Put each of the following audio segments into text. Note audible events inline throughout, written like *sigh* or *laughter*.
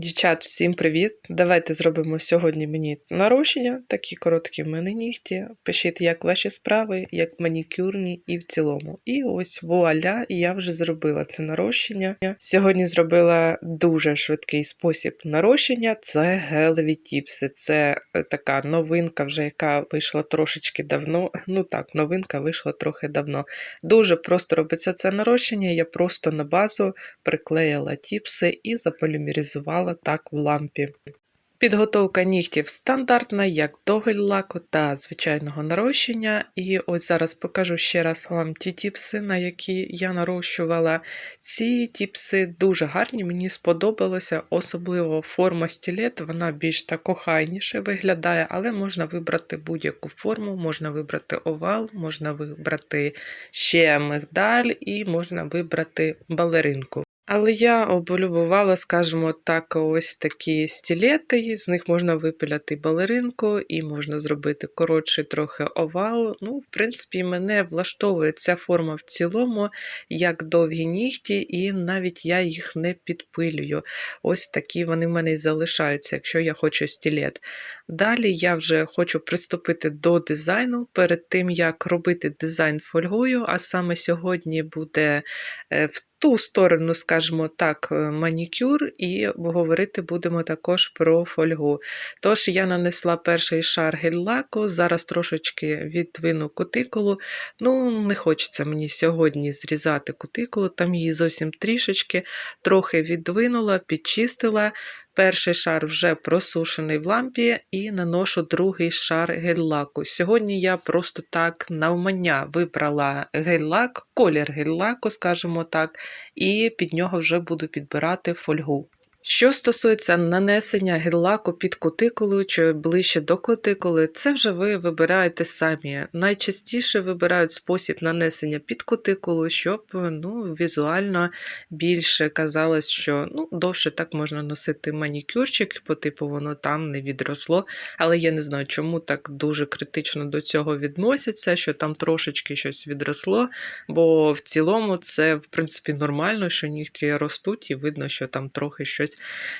Дівчат, всім привіт! Давайте зробимо сьогодні мені нарощення, такі короткі в мене нігті. Пишіть, як ваші справи, як манікюрні і в цілому. І ось вуаля, я вже зробила це нарощення. Сьогодні зробила дуже швидкий спосіб нарощення це гелеві тіпси. Це е, така новинка, вже яка вийшла трошечки давно. Ну так, новинка вийшла трохи давно. Дуже просто робиться це нарощення. Я просто на базу приклеїла тіпси і заполімеризувала так в лампі. Підготовка нігтів стандартна, як до гель-лаку та звичайного нарощення. І ось зараз покажу ще раз вам ті тіпси, на які я нарощувала. Ці тіпси дуже гарні, мені сподобалося, особливо форма стілет, вона більш так охайніше виглядає, але можна вибрати будь-яку форму, можна вибрати овал, можна вибрати ще мигдаль і можна вибрати балеринку. Але я облюбувала, скажімо так, ось такі стілети, з них можна випиляти балеринку і можна зробити коротший трохи овал. Ну, в принципі, мене влаштовує ця форма в цілому, як довгі нігті, і навіть я їх не підпилюю. Ось такі вони в мене і залишаються, якщо я хочу стілет. Далі я вже хочу приступити до дизайну. Перед тим, як робити дизайн фольгою, а саме сьогодні буде е, в ту сторону, скажімо так, е, манікюр, і говорити будемо також про фольгу. Тож, я нанесла перший шар гель-лаку, зараз трошечки відвину кутикулу. Ну, не хочеться мені сьогодні зрізати кутикулу, там її зовсім трішечки, трохи віддвинула, підчистила. Перший шар вже просушений в лампі і наношу другий шар гель-лаку. Сьогодні я просто так навмання вибрала гель-лак, колір гель-лаку, скажімо так, і під нього вже буду підбирати фольгу. Що стосується нанесення гель-лаку під кутикулою чи ближче до кутикули, це вже ви вибираєте самі. Найчастіше вибирають спосіб нанесення під кутикулу, щоб ну, візуально більше казалось, що ну, довше так можна носити манікюрчик, по типу воно там не відросло. Але я не знаю, чому так дуже критично до цього відносяться, що там трошечки щось відросло. Бо в цілому це, в принципі, нормально, що нігті ростуть, і видно, що там трохи щось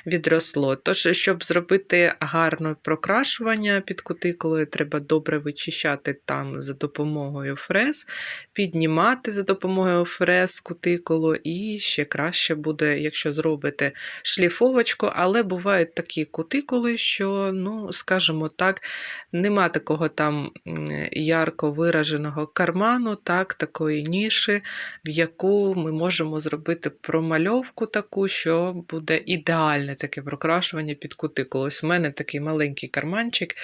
відросло. Тож, щоб зробити гарне прокрашування під кутикулою, треба добре вичищати там за допомогою фрез, піднімати за допомогою фрез кутикулу, і ще краще буде, якщо зробите шліфовочку, але бувають такі кутикули, що, ну, скажімо так, нема такого там ярко вираженого карману, так, такої ніші, в яку ми можемо зробити промальовку таку, що буде ідеально ідеальне таке прокрашування під кутикулу. Ось в мене такий маленький карманчик.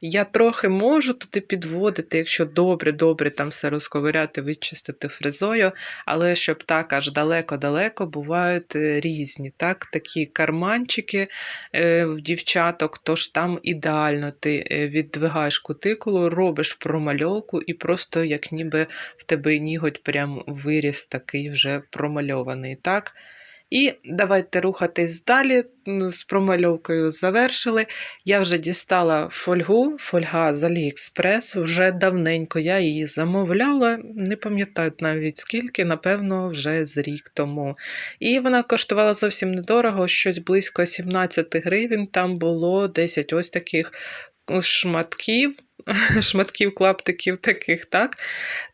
Я трохи можу туди підводити, якщо добре-добре там все розковиряти, вичистити фрезою, але щоб так аж далеко-далеко бувають е, різні. так, Такі карманчики е, в дівчаток, тож там ідеально ти е, віддвигаєш кутикулу, робиш промальовку і просто як ніби в тебе ніготь прям виріс такий вже промальований. так. І давайте рухатись далі. З промальовкою завершили. Я вже дістала фольгу, фольга з Aliexpress, вже давненько я її замовляла, не пам'ятаю навіть скільки, напевно, вже з рік тому. І вона коштувала зовсім недорого, щось близько 17 гривень. Там було 10 ось таких шматків. *laughs* шматків клаптиків таких, так?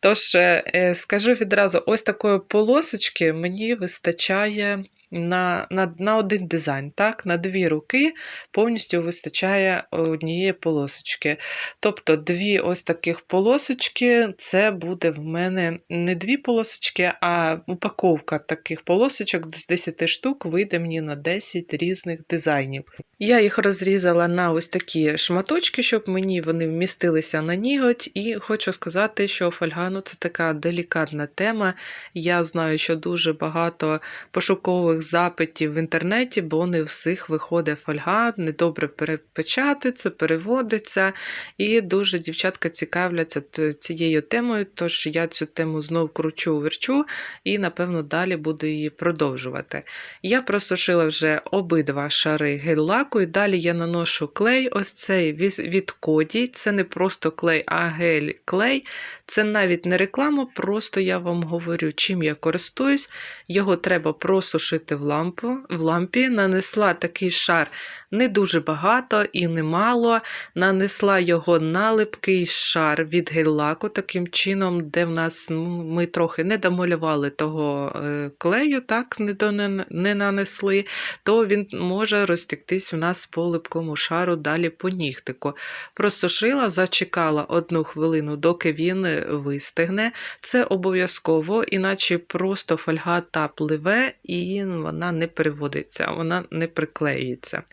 Тож, е, скажу відразу, ось такої полосочки мені вистачає на на, на один дизайн, так? на дві руки повністю вистачає однієї полосочки. Тобто дві ось таких полосочки, це буде в мене не дві полосочки, а упаковка таких полосочок з 10 штук вийде мені на 10 різних дизайнів. Я їх розрізала на ось такі шматочки, щоб мені вони вмістилися на ніготь. І хочу сказати, що фольга ну, це така делікатна тема. Я знаю, що дуже багато пошукових багатьох запитів в інтернеті, бо не всіх виходить фольга, недобре перепечатиться, переводиться. І дуже дівчатка цікавляться цією темою, тож я цю тему знов кручу, верчу і, напевно, далі буду її продовжувати. Я просушила вже обидва шари гель-лаку, і далі я наношу клей, ось цей від коді. Це не просто клей, а гель-клей. Це навіть не реклама, просто я вам говорю, чим я користуюсь. Його треба просушити світити в лампу, в лампі, нанесла такий шар не дуже багато і немало. Нанесла його на липкий шар від гель-лаку, таким чином, де в нас ну, ми трохи не домалювали того е, клею, так не, до, не нанесли, то він може розтіктись в нас по липкому шару далі по нігтику. Просушила, зачекала одну хвилину, доки він вистигне. Це обов'язково, іначе просто фольга та пливе і вона не переводиться, вона не приклеюється.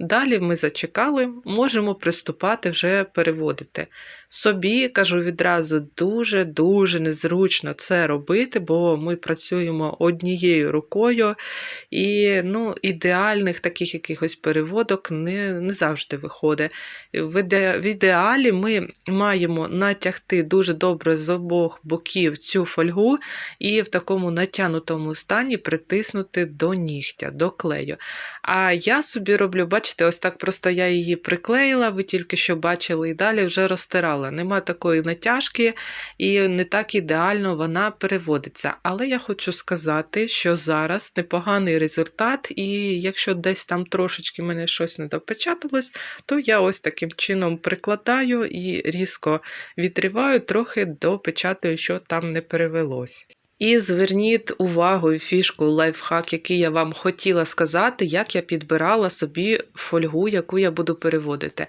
Далі ми зачекали, можемо приступати вже переводити. Собі, кажу відразу, дуже-дуже незручно це робити, бо ми працюємо однією рукою, і ну, ідеальних таких якихось переводок не, не завжди виходить. В, іде, в ідеалі ми маємо натягти дуже добре з обох боків цю фольгу і в такому натягнутому стані притиснути до нігтя, до клею. А я собі роблю, бачите, ось так просто я її приклеїла, ви тільки що бачили, і далі вже розтирала. Нема такої натяжки, і не так ідеально вона переводиться. Але я хочу сказати, що зараз непоганий результат, і якщо десь там трошечки мене щось не допечаталось, то я ось таким чином прикладаю і різко відриваю, трохи допечатаю, що там не перевелось. І зверніть увагу і фішку лайфхак, який я вам хотіла сказати, як я підбирала собі фольгу, яку я буду переводити.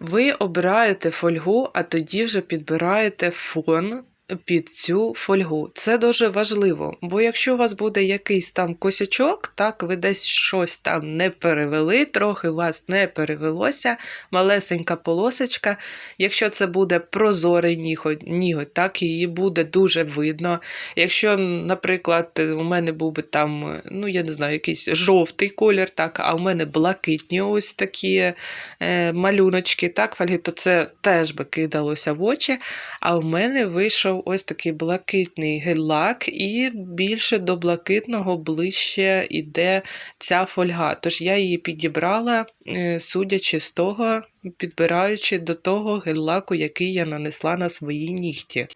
Ви обираєте фольгу, а тоді вже підбираєте фон під цю фольгу. Це дуже важливо, бо якщо у вас буде якийсь там косячок, так ви десь щось там не перевели, трохи вас не перевелося, малесенька полосочка. Якщо це буде прозорий ніготь, ніготь, так її буде дуже видно. Якщо, наприклад, у мене був би там, ну я не знаю, якийсь жовтий колір, так, а у мене блакитні ось такі е, малюночки, так, фольги, то це теж би кидалося в очі. А у мене вийшов ось такий блакитний гель-лак, і більше до блакитного ближче йде ця фольга. Тож я її підібрала, е, судячи з того, підбираючи до того гель-лаку, який я нанесла на свої нігті.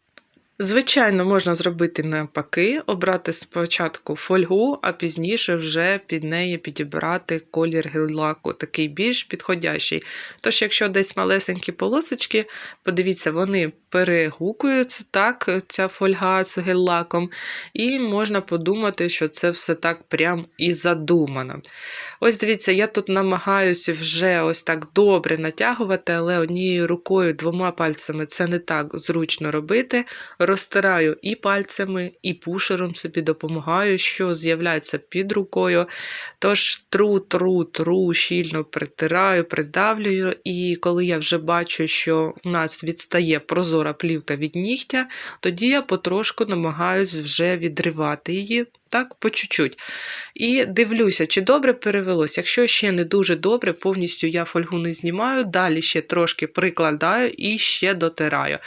Звичайно, можна зробити навпаки, обрати спочатку фольгу, а пізніше вже під неї підібрати колір гель-лаку, такий більш підходящий. Тож, якщо десь малесенькі полосочки, подивіться, вони перегукуються, так, ця фольга з гель-лаком, і можна подумати, що це все так прям і задумано. Ось дивіться, я тут намагаюся вже ось так добре натягувати, але однією рукою, двома пальцями це не так зручно робити. Розтираю і пальцями, і пушером собі допомагаю, що з'являється під рукою. Тож тру, тру, тру, щільно притираю, придавлюю, і коли я вже бачу, що у нас відстає прозора плівка від нігтя, тоді я потрошку намагаюсь вже відривати її так, по чуть-чуть. І дивлюся, чи добре перевелось. Якщо ще не дуже добре, повністю я фольгу не знімаю, далі ще трошки прикладаю і ще дотираю.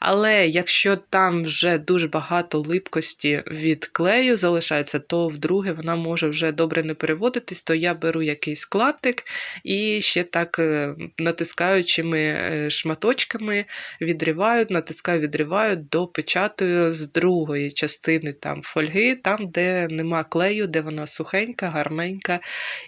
Але якщо там вже дуже багато липкості від клею залишається, то вдруге вона може вже добре не переводитись, то я беру якийсь клаптик і ще так е, натискаючими е, шматочками відриваю, натискаю, відриваю, допечатую з другої частини там фольги, там, де нема клею, де вона сухенька, гарненька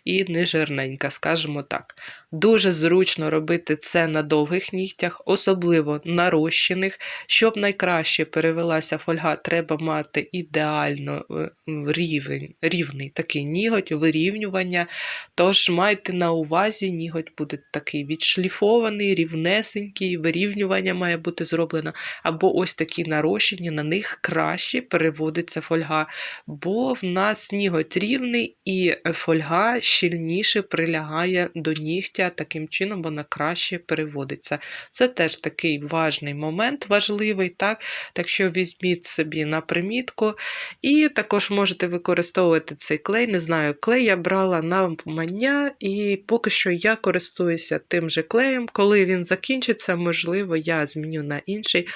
і не жирненька, скажімо так. Дуже зручно робити це на довгих нігтях, особливо на розчиних. Щоб найкраще перевелася фольга, треба мати ідеально е, рівень, рівний такий ніготь, вирівнювання. Тож майте на увазі, ніготь буде такий відшліфований, рівнесенький, вирівнювання має бути зроблено. Або ось такі нарощення, на них краще переводиться фольга. Бо в нас ніготь рівний і фольга щільніше прилягає до нігтя таким чином вона краще переводиться. Це теж такий важний момент, важливий, так так що візьміть собі на примітку. І також можете використовувати цей клей. Не знаю, клей я брала на вмання, і поки що я користуюся тим же клеєм. Коли він закінчиться, можливо, я зміню на інший.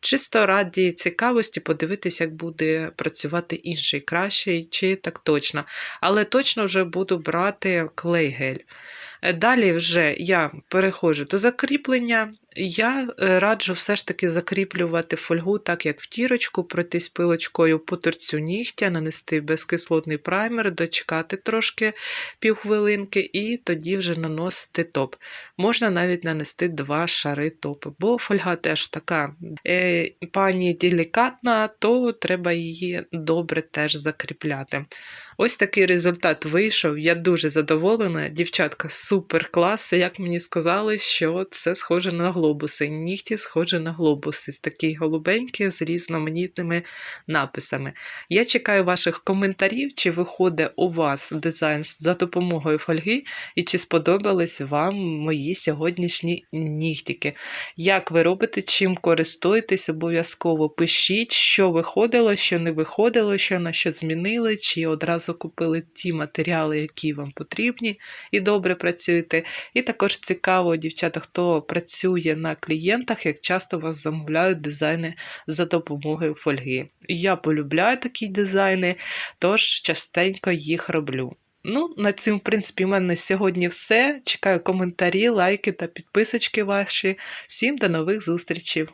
Чисто раді цікавості подивитися, як буде працювати інший кращий, чи так точно. Але точно вже буду брати клей-гель. Далі вже я переходжу до закріплення. Я е, раджу все ж таки закріплювати фольгу так, як втірочку, пройтись пилочкою по торцю нігтя, нанести безкислотний праймер, дочекати трошки півхвилинки і тоді вже наносити топ. Можна навіть нанести два шари топу, бо фольга теж така е, пані делікатна, то треба її добре теж закріпляти. Ось такий результат вийшов. Я дуже задоволена. Дівчатка супер клас. Як мені сказали, що це схоже на глобуси. Нігті схожі на глобуси, такі голубенькі з різноманітними написами. Я чекаю ваших коментарів, чи виходить у вас дизайн за допомогою фольги, і чи сподобались вам мої сьогоднішні нігтіки. Як ви робите, чим користуєтесь, обов'язково пишіть, що виходило, що не виходило, що на що змінили, чи одразу купили ті матеріали, які вам потрібні, і добре працюєте. І також цікаво, дівчата, хто працює на клієнтах, як часто вас замовляють дизайни за допомогою фольги. Я полюбляю такі дизайни, тож частенько їх роблю. Ну, на цьому, в принципі, в мене сьогодні все. Чекаю коментарі, лайки та підписочки ваші. Всім до нових зустрічей!